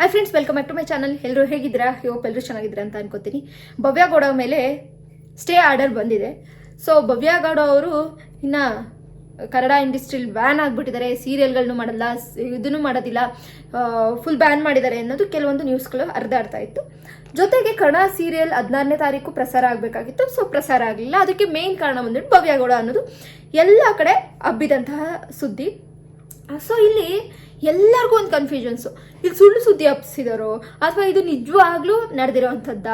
Hi friends welcome back to my channel ಎಲ್ಲರೂ ಹೇಗಿದ್ದೀರಾ? Hope ಎಲ್ಲರೂ ಚೆನ್ನಾಗಿದ್ದೀರಾ ಅಂತ ಅನ್ಕೋತೀನಿ. ಭವ್ಯ ಗೌಡ ಮೇಲೆ ಸ್ಟೇ ಆರ್ಡರ್ ಬಂದಿದೆ. ಸೊ ಭವ್ಯ ಗೌಡ ಅವರು ಇನ್ನು ಕನ್ನಡ ಇಂಡಸ್ಟ್ರಿಲಿ ಬ್ಯಾನ್ ಆಗಿಬಿಟ್ಟಿದ್ದಾರೆ. ಸೀರಿಯಲ್ಗಳನ್ನು ಮಾಡಲ್ಲ, ಇದನ್ನು ಮಾಡೋದಿಲ್ಲ. ಫುಲ್ ಬ್ಯಾನ್ ಮಾಡಿದ್ದಾರೆ ಅನ್ನೋದು ಕೆಲವೊಂದು ನ್ಯೂಸ್ಗಳು ಹರಿದಾಡ್ತಾ ಇತ್ತು ಜೊತೆಗೆ ಕನ್ನಡ ಸೀರಿಯಲ್ ಹದಿನಾರನೇ ತಾರೀಕು ಪ್ರಸಾರ ಆಗಬೇಕಾಗಿತ್ತು. ಸೊ ಪ್ರಸಾರ ಆಗಲಿಲ್ಲ. ಅದಕ್ಕೆ ಮೇನ್ ಕಾರಣ ಬಂದ್ಬಿಟ್ಟು ಭವ್ಯ ಗೌಡ ಅನ್ನೋದು. ಎಲ್ಲ ಕಡೆ ಹಬ್ಬಿದಂತಹ ಸುದ್ದಿ. ಸೊ ಇಲ್ಲಿ ಎಲ್ಲರಿಗೂ ಒಂದು ಕನ್ಫ್ಯೂಷನ್ಸು ಇಲ್ಲಿ ಸುಳ್ಳು ಸುದ್ದಿ ಹಬ್ಸಿದಾರೋ, ಅಥವಾ ಇದು ನಿಜವಾಗ್ಲೂ ನಡೆದಿರೋವಂಥದ್ದ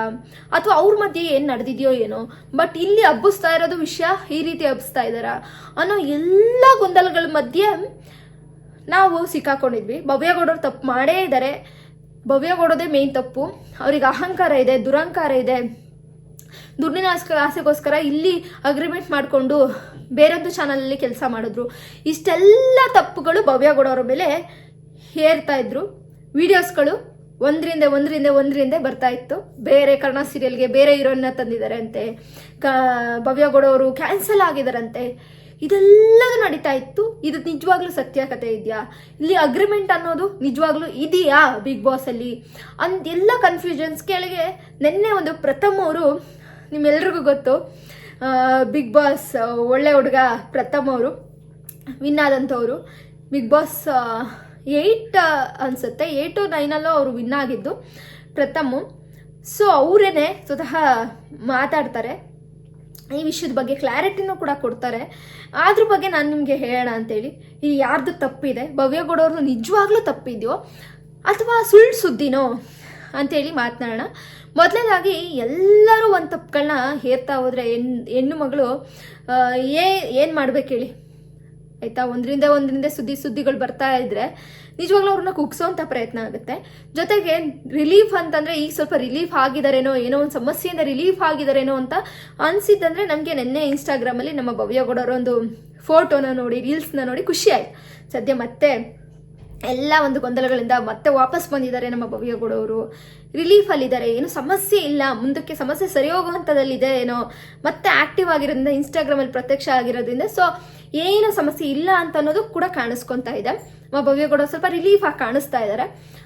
ಅಥವಾ ಅವ್ರ ಮಧ್ಯೆ ಏನು ನಡೆದಿದೆಯೋ ಏನೋ ಬಟ್ ಇಲ್ಲಿ ಹಬ್ಬಿಸ್ತಾ ಇರೋದು ವಿಷಯ ಈ ರೀತಿ ಹಬ್ಬಿಸ್ತಾ ಇದ್ದಾರಾ ಅನ್ನೋ ಎಲ್ಲ ಗೊಂದಲಗಳ ಮಧ್ಯೆ ನಾವು ಸಿಕ್ಕಾಕೊಂಡಿದ್ವಿ. ಭವ್ಯಗೌಡರು ತಪ್ಪು ಮಾಡೇ ಇದ್ದಾರೆ. ಭವ್ಯಗೌಡೋದೇ ಮೇನ್ ತಪ್ಪು. ಅವ್ರಿಗೆ ಅಹಂಕಾರ ಇದೆ, ದುರಹಂಕಾರ ಇದೆ. ದುಡ್ಡಿನ ಆಸ್ ಆಸೆಗೋಸ್ಕರ ಇಲ್ಲಿ ಅಗ್ರಿಮೆಂಟ್ ಮಾಡಿಕೊಂಡು ಬೇರೊಂದು ಚಾನಲಲ್ಲಿ ಕೆಲಸ ಮಾಡಿದ್ರು. ಇಷ್ಟೆಲ್ಲ ತಪ್ಪುಗಳು ಭವ್ಯಗೌಡ ಅವರ ಮೇಲೆ ಹೇರ್ತಾ ಇದ್ರು. ವಿಡಿಯೋಸ್ಗಳು ಒಂದರಿಂದ ಒಂದರಿಂದ ಒಂದರಿಂದ ಬರ್ತಾ ಇತ್ತು. ಬೇರೆ ಕನ್ನಡ ಸೀರಿಯಲ್ಗೆ ಬೇರೆ ತಂದಿದ್ದಾರೆ ಅಂತೆ ಕ, ಭವ್ಯ ಅವರು ಕ್ಯಾನ್ಸಲ್ ಆಗಿದಾರಂತೆ. ಇದೆಲ್ಲದೂ ನಡೀತಾ ಇತ್ತು. ಇದು ನಿಜವಾಗ್ಲೂ ಸತ್ಯ ಕಥೆ ಇದೆಯಾ? ಇಲ್ಲಿ ಅಗ್ರಿಮೆಂಟ್ ಅನ್ನೋದು ನಿಜವಾಗ್ಲೂ ಇದೆಯಾ ಬಿಗ್ ಬಾಸ್ ಅಲ್ಲಿ? ಅಂತ ಎಲ್ಲ ಕನ್ಫ್ಯೂಷನ್ಸ್ ಕೆಳಗೆ ನಿನ್ನೆ ಒಂದು ಪ್ರಥಮ ಅವರು ನಿಮ್ಮೆಲ್ರಿಗೂ ಗೊತ್ತು. ಬಿಗ್ ಬಾಸ್ ಒಳ್ಳೆ ಹುಡುಗ ಪ್ರಥಮ್ ಅವರು, ವಿನ್ ಆದಂಥವ್ರು. ಬಿಗ್ ಬಾಸ್ ಏಯ್ಟ್ ಅನಿಸುತ್ತೆ. ಏಯ್ಟು ನೈನಲ್ಲೂ ಅವರು ವಿನ್ ಆಗಿದ್ದು ಪ್ರಥಮು. ಸೊ ಅವರೇನೆ ಸ್ವತಃ ಮಾತಾಡ್ತಾರೆ. ಈ ವಿಷಯದ ಬಗ್ಗೆ ಕ್ಲಾರಿಟಿನೂ ಕೂಡ ಕೊಡ್ತಾರೆ. ಅದ್ರ ಬಗ್ಗೆ ನಾನು ನಿಮಗೆ ಹೇಳೋಣ ಅಂತೇಳಿ. ಈ ಯಾರ್ದು ತಪ್ಪಿದೆ? ಭವ್ಯಗೌಡವ್ರದ್ದು ನಿಜವಾಗ್ಲೂ ತಪ್ಪಿದೆಯೋ? ಅಥವಾ ಸುಳ್ಳು ಸುದ್ದಿನೋ? ಅಂತೇಳಿ ಮಾತನಾಡೋಣ. ಮೊದಲನೇದಾಗಿ ಎಲ್ಲರೂ ಒಂದು ತಪ್ಪುಗಳನ್ನ ಹೇರ್ತಾ ಹೋದರೆ ಹೆಣ್ಣು ಹೆಣ್ಣು ಮಗಳು ಏ, ಏನು ಮಾಡ್ಬೇಕು ಹೇಳಿ? ಆಯಿತಾ? ಒಂದರಿಂದ ಒಂದರಿಂದ ಸುದ್ದಿ ಸುದ್ದಿಗಳು ಬರ್ತಾ ಇದ್ರೆ ನಿಜವಾಗ್ಲೂ ಅವ್ರನ್ನ ಕುಗ್ಸೋಂಥ ಪ್ರಯತ್ನ ಆಗುತ್ತೆ. ಜೊತೆಗೆ ರಿಲೀಫ್ ಅಂತಂದ್ರೆ ಈಗ ಸ್ವಲ್ಪ ರಿಲೀಫ್ ಆಗಿದಾರೇನೋ, ಏನೋ ಒಂದು ಸಮಸ್ಯೆಯಿಂದ ರಿಲೀಫ್ ಆಗಿದಾರೇನೋ ಅಂತ ಅನ್ಸಿದ್ದಂದ್ರೆ ನಮಗೆ ನಿನ್ನೆ ಇನ್ಸ್ಟಾಗ್ರಾಮಲ್ಲಿ ನಮ್ಮ ಭವ್ಯಗೌಡರ ಒಂದು ಫೋಟೋನ ನೋಡಿ, ರೀಲ್ಸ್ನ ನೋಡಿ ಖುಷಿ ಆಯ್ತು. ಸದ್ಯ ಮತ್ತೆ ಎಲ್ಲ ಒಂದು ಗೊಂದಲಗಳಿಂದ ಮತ್ತೆ ವಾಪಸ್ ಬಂದಿದ್ದಾರೆ ನಮ್ಮ ಭವ್ಯಗೌಡವರು ರಿಲೀಫ್ ಅಲ್ಲಿದ್ದಾರೆ. ಏನು ಸಮಸ್ಯೆ ಇಲ್ಲ. ಮುಂದಕ್ಕೆ ಸಮಸ್ಯೆ ಸರಿ ಹೋಗುವಂಥದ್ದಲ್ಲಿ ಏನೋ ಮತ್ತೆ ಆಕ್ಟಿವ್ ಆಗಿರೋದ್ರಿಂದ ಇನ್ಸ್ಟಾಗ್ರಾಮಲ್ಲಿ ಪ್ರತ್ಯಕ್ಷ ಆಗಿರೋದ್ರಿಂದ. ಸೊ ಏನು ಸಮಸ್ಯೆ ಇಲ್ಲ ಅಂತ ಅನ್ನೋದು ಕೂಡ ಕಾಣಿಸ್ಕೊಂತಾ ಇದೆ. ನಮ್ಮ ಭವ್ಯಗೌಡ ಸ್ವಲ್ಪ ರಿಲೀಫ್ ಆಗಿ ಕಾಣಿಸ್ತಾ ಇದ್ದಾರೆ.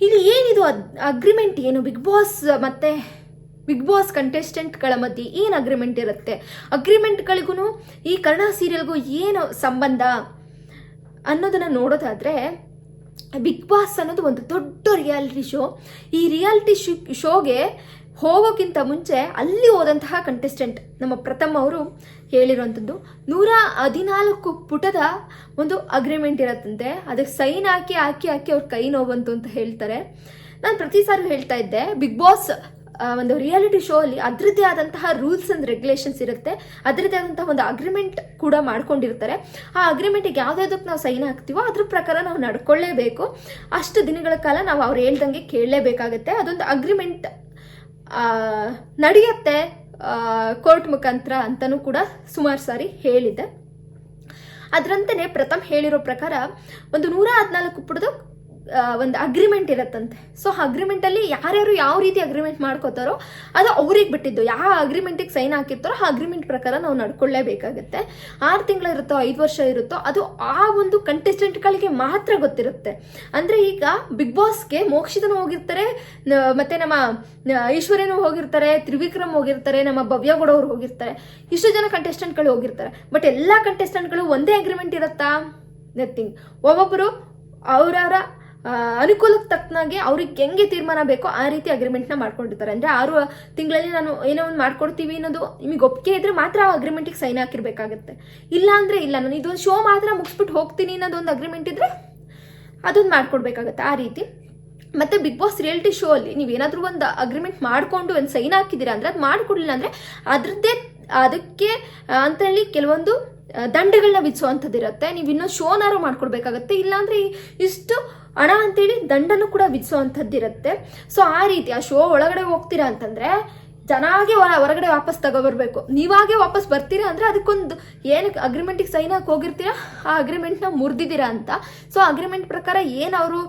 ಇಲ್ಲಿ ಏನಿದು? ಅಗ್ರಿಮೆಂಟ್ ಏನು? ಬಿಗ್ ಬಾಸ್ ಮತ್ತೆ ಬಿಗ್ ಬಾಸ್ ಕಂಟೆಸ್ಟೆಂಟ್ಗಳ ಮಧ್ಯೆ ಏನು ಅಗ್ರಿಮೆಂಟ್ ಇರುತ್ತೆ? ಅಗ್ರಿಮೆಂಟ್ಗಳಿಗೂ ಈ ಕನ್ನಡ ಸೀರಿಯಲ್ಗೂ ಏನು ಸಂಬಂಧ? ಅನ್ನೋದನ್ನ ನೋಡೋದಾದ್ರೆ ಬಿಗ್ ಬಾಸ್ ಅನ್ನೋದು ಒಂದು ದೊಡ್ಡ ರಿಯಾಲಿಟಿ ಶೋ ಈ ರಿಯಾಲಿಟಿ ಶೋಗೆ ಹೋಗೋಕ್ಕಿಂತ ಮುಂಚೆ ಅಲ್ಲಿ ಹೋದಂತಹ ಕಂಟೆಸ್ಟೆಂಟ್ ನಮ್ಮ ಪ್ರಥಮ್ ಅವರು ಹೇಳಿರುವಂಥದ್ದು. ನೂರ ಹದಿನಾಲ್ಕು ಪುಟದ ಒಂದು ಅಗ್ರಿಮೆಂಟ್ ಇರತ್ತಂತೆ. ಅದಕ್ಕೆ ಸೈನ್ ಹಾಕಿ ಹಾಕಿ ಹಾಕಿ ಅವ್ರ ಕೈ ನೋವಂತು ಅಂತ ಹೇಳ್ತಾರೆ. ನಾನು ಪ್ರತಿ ಸಾರಿ ಹೇಳ್ತಾ ಇದ್ದೆ ಬಿಗ್ ಬಾಸ್ ಒಂದು ರಿಯಾಲಿಟಿ ಶೋ ಅಲ್ಲಿ ಅದರದ್ದೇ ಆದಂತಹ ರೂಲ್ಸ್ ಅಂಡ್ ರೆಗ್ಯುಲೇಷನ್ಸ್ ಇರುತ್ತೆ. ಅದರದ್ದೇ ಆದಂತಹ ಒಂದು ಅಗ್ರಿಮೆಂಟ್ ಕೂಡ ಮಾಡ್ಕೊಂಡಿರ್ತಾರೆ. ಆ ಅಗ್ರಿಮೆಂಟಿಗೆ ಯಾವ್ದಾವ್ದಕ್ಕೆ ನಾವು ಸೈನ್ ಹಾಕ್ತೀವೋ ಅದ್ರ ಪ್ರಕಾರ ನಾವು ನಡ್ಕೊಳ್ಳೇಬೇಕು. ಅಷ್ಟು ದಿನಗಳ ಕಾಲ ನಾವು ಅವ್ರು ಹೇಳ್ದಂಗೆ ಕೇಳಲೇಬೇಕಾಗತ್ತೆ. ಅದೊಂದು ಅಗ್ರಿಮೆಂಟ್ ನಡೆಯುತ್ತೆ ಕೋರ್ಟ್ ಮುಖಾಂತರ ಅಂತಲೂ ಕೂಡ ಸುಮಾರು ಸಾರಿ ಹೇಳಿದೆ ಅದರಂತೆಯೇ ಪ್ರಥಮ್ ಹೇಳಿರೋ ಪ್ರಕಾರ ಒಂದು ನೂರ ಹದಿನಾಲ್ಕು ಪುಟದ ಒಂದು ಅಗ್ರಿಮೆಂಟ್ ಇರತ್ತಂತೆ. ಸೊ ಅಗ್ರಿಮೆಂಟಲ್ಲಿ ಯಾರ್ಯಾರು ಯಾವ ರೀತಿ ಅಗ್ರಿಮೆಂಟ್ ಮಾಡ್ಕೋತಾರೋ ಅದು ಅವ್ರಿಗೆ ಬಿಟ್ಟಿದ್ದು. ಯಾವ ಅಗ್ರಿಮೆಂಟಿಗೆ ಸೈನ್ ಹಾಕಿರ್ತಾರೋ ಆ ಅಗ್ರಿಮೆಂಟ್ ಪ್ರಕಾರ ನಾವು ನಡ್ಕೊಳ್ಳೇಬೇಕಾಗತ್ತೆ. ಆರು ತಿಂಗಳು ಇರುತ್ತೋ, ಐದು ವರ್ಷ ಇರುತ್ತೋ, ಅದು ಆ ಒಂದು ಕಂಟೆಸ್ಟೆಂಟ್ಗಳಿಗೆ ಮಾತ್ರ ಗೊತ್ತಿರುತ್ತೆ. ಅಂದರೆ ಈಗ ಬಿಗ್ ಬಾಸ್ಗೆ ಮೋಕ್ಷಿತನ ಹೋಗಿರ್ತಾರೆ ಮತ್ತೆ ನಮ್ಮ ಈಶ್ವರ್ಯನೂ ಹೋಗಿರ್ತಾರೆ, ತ್ರಿವಿಕ್ರಮ್ ಹೋಗಿರ್ತಾರೆ, ನಮ್ಮ ಭವ್ಯಗೌಡ ಅವ್ರು ಹೋಗಿರ್ತಾರೆ. ಇಷ್ಟು ಜನ ಕಂಟೆಸ್ಟೆಂಟ್ಗಳು ಹೋಗಿರ್ತಾರೆ. ಬಟ್ ಎಲ್ಲ ಕಂಟೆಸ್ಟೆಂಟ್ಗಳು ಒಂದೇ ಅಗ್ರಿಮೆಂಟ್ ಇರುತ್ತಾ? ನಥಿಂಗ್ ಒಬ್ಬೊಬ್ಬರು ಅವರವರ ಅನುಕೂಲಕ್ಕೆ ತಕ್ಕನಾಗೆ ಅವ್ರಿಗೆ ಹೆಂಗೆ ತೀರ್ಮಾನ ಬೇಕೋ ಆ ರೀತಿ ಅಗ್ರಿಮೆಂಟ್ನ ಮಾಡ್ಕೊಂಡಿರ್ತಾರೆ ಅಂದರೆ ಆರು ತಿಂಗಳಲ್ಲಿ ನಾನು ಏನೋ ಒಂದು ಮಾಡ್ಕೊಡ್ತೀವಿ ಅನ್ನೋದು ನಿಮಗೆ ಒಪ್ಪಿಗೆ ಇದ್ರೆ ಮಾತ್ರ ಆ ಅಗ್ರಿಮೆಂಟಿಗೆ ಸೈನ್ ಹಾಕಿರ್ಬೇಕಾಗತ್ತೆ. ಇಲ್ಲ ಅಂದರೆ ಇಲ್ಲ, ನಾನು ಇದೊಂದು ಶೋ ಮಾತ್ರ ಮುಗಿಸ್ಬಿಟ್ಟು ಹೋಗ್ತೀನಿ ಅನ್ನೋದೊಂದು ಅಗ್ರಿಮೆಂಟ್ ಇದ್ರೆ ಅದೊಂದು ಮಾಡ್ಕೊಡ್ಬೇಕಾಗತ್ತೆ ಆ ರೀತಿ. ಮತ್ತೆ ಬಿಗ್ ಬಾಸ್ ರಿಯಾಲಿಟಿ ಶೋ ಅಲ್ಲಿ ನೀವೇನಾದ್ರೂ ಒಂದು ಅಗ್ರಿಮೆಂಟ್ ಮಾಡ್ಕೊಂಡು ಒಂದು ಸೈನ್ ಹಾಕಿದ್ದೀರಾ ಅಂದರೆ ಅದು ಮಾಡಿಕೊಡ್ಲಿಲ್ಲ ಅಂದ್ರೆ ಅದರದ್ದೇ ಅದಕ್ಕೆ ಅಂತೇಳಿ ಕೆಲವೊಂದು ದಂಡಗಳನ್ನ ವಿಧಿಸುವಂಥದ್ದು ಇರುತ್ತೆ ನೀವು ಇನ್ನೊಂದು ಶೋನಾರು ಮಾಡ್ಕೊಡ್ಬೇಕಾಗತ್ತೆ. ಇಲ್ಲಾಂದ್ರೆ ಇಷ್ಟು ಹಣ ಅಂತೇಳಿ ದಂಡನೂ ಕೂಡ ವಿಧಿಸೋ ಇರುತ್ತೆ ಸೊ ಆ ರೀತಿ ಆ ಶೋ ಒಳಗಡೆ ಹೋಗ್ತೀರಾ ಅಂತಂದ್ರೆ ಹೊರ- ಹೊರಗಡೆ ವಾಪಸ್ ತಗೊಬರ್ಬೇಕು. ನೀವಾಗೆ ವಾಪಸ್ ಬರ್ತೀರಾ ಅಂದ್ರೆ ಅದಕ್ಕೊಂದು ಏನಕ್ಕೆ ಅಗ್ರಿಮೆಂಟಿಗೆ ಸೈನ್ ಹಾಕಿ ಹೋಗಿರ್ತೀರಾ? ಆ ಅಗ್ರಿಮೆಂಟ್ನ ಮುರಿದಿದ್ದೀರಾ ಅಂತ. ಸೊ ಅಗ್ರಿಮೆಂಟ್ ಪ್ರಕಾರ ಏನು ಅವರು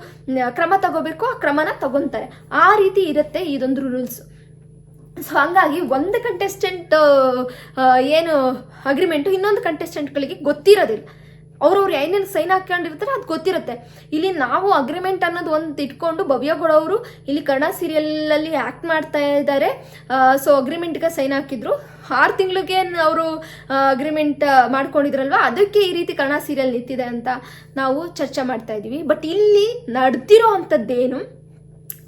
ಕ್ರಮ ತಗೋಬೇಕು ಆ ಕ್ರಮನ ತಗೊಂತಾರೆ. ಆ ರೀತಿ ಇರುತ್ತೆ ಇದೊಂದು ರೂಲ್ಸ್ ಸೊ ಹಂಗಾಗಿ ಒಂದು ಕಂಟೆಸ್ಟೆಂಟ್ ಏನು ಅಗ್ರಿಮೆಂಟು ಇನ್ನೊಂದು ಕಂಟೆಸ್ಟೆಂಟ್ಗಳಿಗೆ ಗೊತ್ತಿರೋದಿಲ್ಲ. ಅವ್ರವ್ರು ಏನೇನು ಸೈನ್ ಹಾಕೊಂಡಿರ್ತಾರೆ ಅದು ಗೊತ್ತಿರುತ್ತೆ. ಇಲ್ಲಿ ನಾವು ಅಗ್ರಿಮೆಂಟ್ ಅನ್ನೋದು ಒಂದು ಇಟ್ಕೊಂಡು ಭವ್ಯಗೌಡ ಅವರು ಇಲ್ಲಿ ಕನ್ನಡ ಸೀರಿಯಲಲ್ಲಿ ಆ್ಯಕ್ಟ್ ಮಾಡ್ತಾ ಇದ್ದಾರೆ ಸೊ ಅಗ್ರಿಮೆಂಟ್ಗೆ ಸೈನ್ ಹಾಕಿದ್ರು. ಆರು ತಿಂಗಳಿಗೆ ಅವರು ಅಗ್ರಿಮೆಂಟ್ ಮಾಡ್ಕೊಂಡಿದ್ರಲ್ವ? ಅದಕ್ಕೆ ಈ ರೀತಿ ಕನ್ನಡ ಸೀರಿಯಲ್ ನಿಂತಿದೆ ಅಂತ ನಾವು ಚರ್ಚೆ ಮಾಡ್ತಾ ಇದ್ದೀವಿ ಬಟ್ ಇಲ್ಲಿ ನಡೆದಿರೋ ಅಂಥದ್ದೇನು,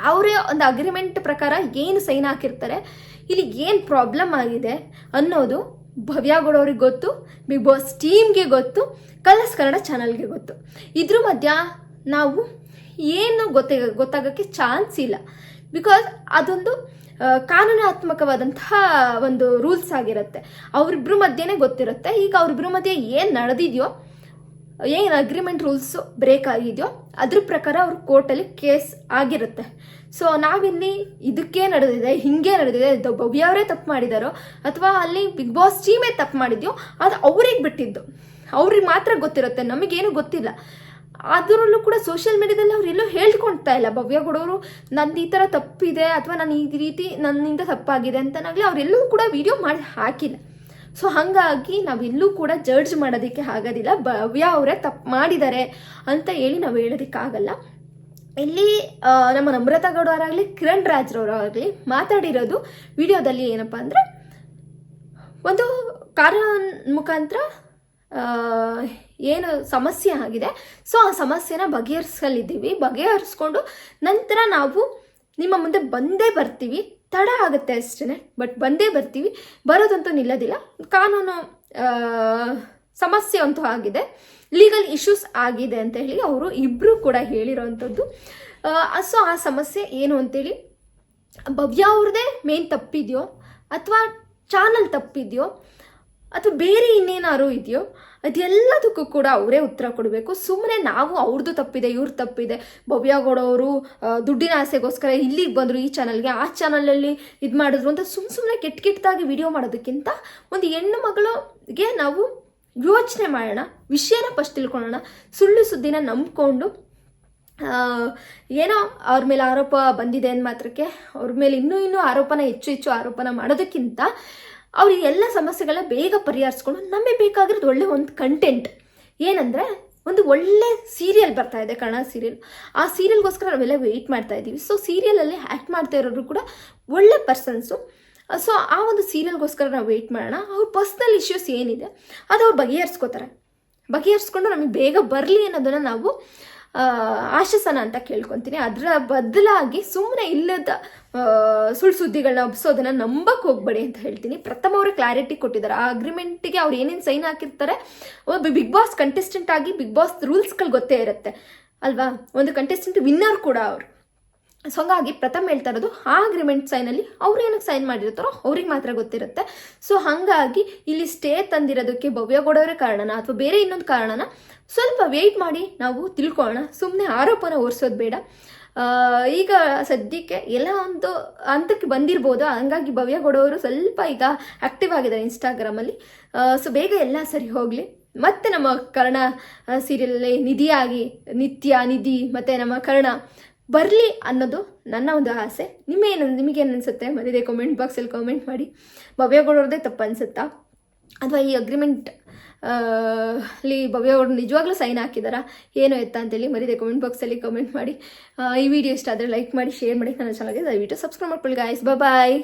ಅವರೇ ಒಂದು ಅಗ್ರಿಮೆಂಟ್ ಪ್ರಕಾರ ಏನು ಸೈನ್ ಹಾಕಿರ್ತಾರೆ, ಇಲ್ಲಿ ಏನು ಪ್ರಾಬ್ಲಮ್ ಆಗಿದೆ ಅನ್ನೋದು ಭವ್ಯಗೌಡ ಅವ್ರಿಗೆ ಗೊತ್ತು, ಬಿಗ್ ಬಾಸ್ ಟೀಮ್ಗೆ ಗೊತ್ತು, ಕಲರ್ಸ್ ಕನ್ನಡ ಚಾನಲ್ಗೆ ಗೊತ್ತು. ಇದ್ರ ಮಧ್ಯ ನಾವು ಏನು ಗೊತ್ತ, ಗೊತ್ತಾಗೋಕ್ಕೆ ಚಾನ್ಸ್ ಇಲ್ಲ. ಬಿಕಾಸ್ ಅದೊಂದು ಕಾನೂನಾತ್ಮಕವಾದಂತಹ ಒಂದು ರೂಲ್ಸ್ ಆಗಿರುತ್ತೆ. ಅವರಿಬ್ರು ಮಧ್ಯೆ ಗೊತ್ತಿರುತ್ತೆ. ಈಗ ಅವರಿಬ್ರು ಮಧ್ಯೆ ಏನು ನಡೆದಿದೆಯೋ, ಏನು ಅಗ್ರಿಮೆಂಟ್ ರೂಲ್ಸು ಬ್ರೇಕ್ ಆಗಿದೆಯೋ, ಅದ್ರ ಪ್ರಕಾರ ಅವ್ರ ಕೋರ್ಟಲ್ಲಿ ಕೇಸ್ ಆಗಿರುತ್ತೆ. ಸೊ ನಾವಿಲ್ಲಿ ಇದಕ್ಕೆ ನಡೆದಿದೆ, ಹಿಂಗೆ ನಡೆದಿದೆ. ಭವ್ಯ ಅವರೇ ತಪ್ಪು ಮಾಡಿದಾರೋ, ಅಥವಾ ಅಲ್ಲಿ ಬಿಗ್ ಬಾಸ್ ಟೀಮೇ ತಪ್ಪು ಮಾಡಿದ್ಯೋ, ಅದು ಅವ್ರಿಗೆ ಬಿಟ್ಟಿದ್ದು. ಅವ್ರಿಗೆ ಮಾತ್ರ ಗೊತ್ತಿರುತ್ತೆ, ನಮಗೇನು ಗೊತ್ತಿಲ್ಲ. ಅದರಲ್ಲೂ ಕೂಡ ಸೋಷಿಯಲ್ ಮೀಡಿಯಾದಲ್ಲಿ ಅವರೆಲ್ಲೂ ಹೇಳ್ಕೊಳ್ತಾ ಇಲ್ಲ. ಭವ್ಯಗೌಡವರು ನಂದು ಈ ಥರ ತಪ್ಪಿದೆ, ಅಥವಾ ನಾನು ಈ ರೀತಿ ನನ್ನಿಂದ ತಪ್ಪಾಗಿದೆ ಅಂತನಾಗಲಿ ಅವರೆಲ್ಲೂ ಕೂಡ ವಿಡಿಯೋ ಮಾಡಿ ಹಾಕಿಲ್ಲ. ಸೊ ಹಾಗಾಗಿ ನಾವೆಲ್ಲೂ ಕೂಡ ಜಡ್ಜ್ ಮಾಡೋದಕ್ಕೆ ಆಗೋದಿಲ್ಲ. ಭವ್ಯ ಅವರೇ ತಪ್ಪು ಮಾಡಿದ್ದಾರೆ ಅಂತ ಹೇಳಿ ನಾವು ಹೇಳೋದಕ್ಕಾಗಲ್ಲ. ಇಲ್ಲಿ ನಮ್ಮ ನಮ್ರತಾ ಗೌಡ ಅವರಾಗಲಿ ಕಿರಣ್ ರಾಜ್ರವರಾಗಲಿ ಮಾತಾಡಿರೋದು ವಿಡಿಯೋದಲ್ಲಿ ಏನಪ್ಪ ಅಂದರೆ, ಒಂದು ಕಾರ್ಯ ಮುಖಾಂತರ ಏನು ಸಮಸ್ಯೆ ಆಗಿದೆ. ಸೊ, ಆ ಸಮಸ್ಯೆನ ಬಗೆಹರಿಸಲಿದ್ದೀವಿ ಬಗೆಹರಿಸ್ಕೊಂಡು ನಂತರ ನಾವು ನಿಮ್ಮ ಮುಂದೆ ಬಂದೇ ಬರ್ತೀವಿ. ತಡ ಆಗುತ್ತೆ ಅಷ್ಟೇ ಬಟ್ ಬಂದೇ ಬರ್ತೀವಿ. ಬರೋದಂತೂ ನಿಲ್ಲೋದಿಲ್ಲ. ಕಾನೂನು ಸಮಸ್ಯೆ ಅಂತೂ ಆಗಿದೆ. ಲೀಗಲ್ ಇಶ್ಯೂಸ್ ಆಗಿದೆ ಅಂತ ಹೇಳಿ ಅವರು ಇಬ್ಬರು ಕೂಡ ಹೇಳಿರೋವಂಥದ್ದು ಸೊ ಆ ಸಮಸ್ಯೆ ಏನು ಅಂತೇಳಿ, ಭವ್ಯ ಅವ್ರದ್ದೇ ಮೇನ್ ತಪ್ಪಿದೆಯೋ ಅಥವಾ ಚಾನಲ್ ತಪ್ಪಿದೆಯೋ ಅಥವಾ ಬೇರೆ ಇನ್ನೇನಾದ್ರು ಇದೆಯೋ ಅದೆಲ್ಲದಕ್ಕೂ ಕೂಡ ಅವರೇ ಉತ್ತರ ಕೊಡಬೇಕು. ಸುಮ್ಮನೆ ನಾವು ಅವ್ರದ್ದು ತಪ್ಪಿದೆ, ಇವ್ರ ತಪ್ಪಿದೆ. ಭವ್ಯಗೌಡವರು ದುಡ್ಡಿನ ಆಸೆಗೋಸ್ಕರ ಇಲ್ಲಿಗೆ ಬಂದರು ಈ ಚಾನಲ್ಗೆ ಆ ಚಾನಲಲ್ಲಿ ಇದು ಮಾಡಿದ್ರು ಅಂತ ಸುಮ್ಮ ಸುಮ್ಮನೆ ಕೆಟ್ಟ ಕೆಟ್ಟದಾಗಿ ವಿಡಿಯೋ ಮಾಡೋದಕ್ಕಿಂತ ಒಂದು ಹೆಣ್ಣು ಮಗಳಿಗೆ ನಾವು ಯೋಚನೆ ಮಾಡೋಣ, ವಿಷಯನ ಫಸ್ಟ್ ತಿಳ್ಕೊಳ್ಳೋಣ, ಸುಳ್ಳು ಸುದ್ದಿನ ನಂಬಿಕೊಂಡು ಏನೋ ಅವ್ರ ಮೇಲೆ ಆರೋಪ ಬಂದಿದೆ ಅಂದ ಮಾತ್ರಕ್ಕೆ, ಅವ್ರ ಮೇಲೆ ಇನ್ನೂ ಇನ್ನೂ ಆರೋಪನ, ಹೆಚ್ಚು ಹೆಚ್ಚು ಆರೋಪನ ಮಾಡೋದಕ್ಕಿಂತ ಅವ್ರ ಎಲ್ಲ ಸಮಸ್ಯೆಗಳನ್ನ ಬೇಗ ಪರಿಹರಿಸ್ಕೊಂಡು ನಮಗೆ ಬೇಕಾಗಿರೋದು ಒಳ್ಳೆ ಒಂದು ಕಂಟೆಂಟ್ ಏನಂದರೆ, ಒಂದು ಒಳ್ಳೆ ಸೀರಿಯಲ್ ಬರ್ತಾ ಇದೆ ಕನ್ನಡ ಸೀರಿಯಲ್ ಆ ಸೀರಿಯಲ್ಗೋಸ್ಕರ ನಾವೆಲ್ಲ ವೆಯ್ಟ್ ಮಾಡ್ತಾ ಇದ್ದೀವಿ ಸೊ ಸೀರಿಯಲಲ್ಲಿ ಆ್ಯಕ್ಟ್ ಮಾಡ್ತಾ ಇರೋರು ಕೂಡ ಒಳ್ಳೆ ಪರ್ಸನ್ಸು ಸೊ ಆ ಒಂದು ಸೀರಿಯಲ್ಗೋಸ್ಕರ ನಾವು ವೆಯ್ಟ್ ಮಾಡೋಣ. ಅವ್ರ ಪರ್ಸ್ನಲ್ ಇಶ್ಯೂಸ್ ಏನಿದೆ ಅದು ಅವ್ರು ಬಗೆಹರಿಸ್ಕೋತಾರೆ. ಬಗೆಹರಿಸ್ಕೊಂಡು ನಮಗೆ ಬೇಗ ಬರಲಿ ಅನ್ನೋದನ್ನು ನಾವು ಆ, ಆಶಿಸೋಣ ಅಂತ ಕೇಳ್ಕೊತೀನಿ. ಅದರ ಬದಲಾಗಿ ಸುಮ್ಮನೆ ಇಲ್ಲದ ಸುಳ್ಳು ಸುದ್ದಿಗಳನ್ನ ಹಬ್ಸೋದನ್ನ ನಂಬಕ್ಕೆ ಹೋಗ್ಬೇಡಿ ಅಂತ ಹೇಳ್ತೀನಿ. ಪ್ರಥಮ ಅವರು ಕ್ಲಾರಿಟಿ ಕೊಟ್ಟಿದ್ದಾರೆ. ಆ ಅಗ್ರಿಮೆಂಟಿಗೆ ಅವ್ರು ಏನೇನು ಸೈನ್ ಹಾಕಿರ್ತಾರೆ ಒಬ್ಬ ಬಿಗ್ ಬಾಸ್ ಕಂಟೆಸ್ಟೆಂಟ್ ಆಗಿ ಬಿಗ್ ಬಾಸ್ ರೂಲ್ಸ್ಗಳು ಗೊತ್ತೇ ಇರುತ್ತೆ. ಅಲ್ವಾ? ಒಂದು ಕಂಟೆಸ್ಟೆಂಟ್ ವಿನ್ನರ್ ಕೂಡ ಅವರು. ಸೊ ಹಂಗಾಗಿ ಪ್ರಥಮ ಹೇಳ್ತಾ ಇರೋದು ಆ ಅಗ್ರಿಮೆಂಟ್ ಸೈನಲ್ಲಿ ಅವ್ರು ಏನಕ್ಕೆ ಸೈನ್ ಮಾಡಿರ್ತಾರೋ ಅವ್ರಿಗೆ ಮಾತ್ರ ಗೊತ್ತಿರುತ್ತೆ. ಸೊ ಹಾಗಾಗಿ ಇಲ್ಲಿ ಸ್ಟೇ ತಂದಿರೋದಕ್ಕೆ ಭವ್ಯಗೌಡವರೇ ಕಾರಣನ ಅಥವಾ ಬೇರೆ ಇನ್ನೊಂದು ಕಾರಣನ? ಸ್ವಲ್ಪ ವೆಯ್ಟ್ ಮಾಡಿ ನಾವು ತಿಳ್ಕೊಳ್ಳೋಣ. ಸುಮ್ಮನೆ ಆರೋಪನ ಹೊರಿಸೋದು ಬೇಡ. ಈಗ ಸದ್ಯಕ್ಕೆ ಎಲ್ಲ ಒಂದು ಹಂತಕ್ಕೆ ಬಂದಿರ್ಬೋದು? ಹಂಗಾಗಿ ಭವ್ಯಗೌಡವರು ಸ್ವಲ್ಪ ಈಗ ಆಕ್ಟಿವ್ ಆಗಿದ್ದಾರೆ ಇನ್ಸ್ಟಾಗ್ರಾಮಲ್ಲಿ ಸೊ ಬೇಗ ಎಲ್ಲ ಸರಿ ಹೋಗಲಿ. ಮತ್ತೆ ನಮ್ಮ ಕರ್ಣ ಸೀರಿಯಲಲ್ಲಿ ನಿಧಿಯಾಗಿ, ನಿತ್ಯ, ನಿಧಿ, ಮತ್ತು ನಮ್ಮ ಕರ್ಣ ಬರಲಿ ಅನ್ನೋದು ನನ್ನ ಒಂದು ಆಸೆ. ನಿಮ್ಮೇನು ನಿಮಗೇನು ಅನಿಸುತ್ತೆ? ಮರಿದೆ ಕಾಮೆಂಟ್ ಬಾಕ್ಸಲ್ಲಿ ಕಾಮೆಂಟ್ ಮಾಡಿ. ಭವ್ಯಗೌಡರದೇ ತಪ್ಪು ಅನಿಸುತ್ತಾ? ಅಥವಾ ಈ ಅಗ್ರಿಮೆಂಟ್ ಅಲ್ಲಿ ಭವ್ಯಗೌಡರು ನಿಜವಾಗ್ಲೂ ಸೈನ್ ಹಾಕಿದಾರಾ? ಏನು ಎತ್ತ ಅಂತೇಳಿ ಮರಿದೆ ಕಾಮೆಂಟ್ ಬಾಕ್ಸಲ್ಲಿ ಕಮೆಂಟ್ ಮಾಡಿ. ಈ ವಿಡಿಯೋ ಇಷ್ಟ ಆದರೆ ಲೈಕ್ ಮಾಡಿ ಶೇರ್ ಮಾಡಿ. ನನ್ನ ಚಾನಲ್ಗೆ ದಯವಿಟ್ಟು ಸಬ್ಸ್ಕ್ರೈಬ್ ಮಾಡ್ಕೊಳ್ಳಿ ಗಾಯ್ಸ್ ಬಾಯ್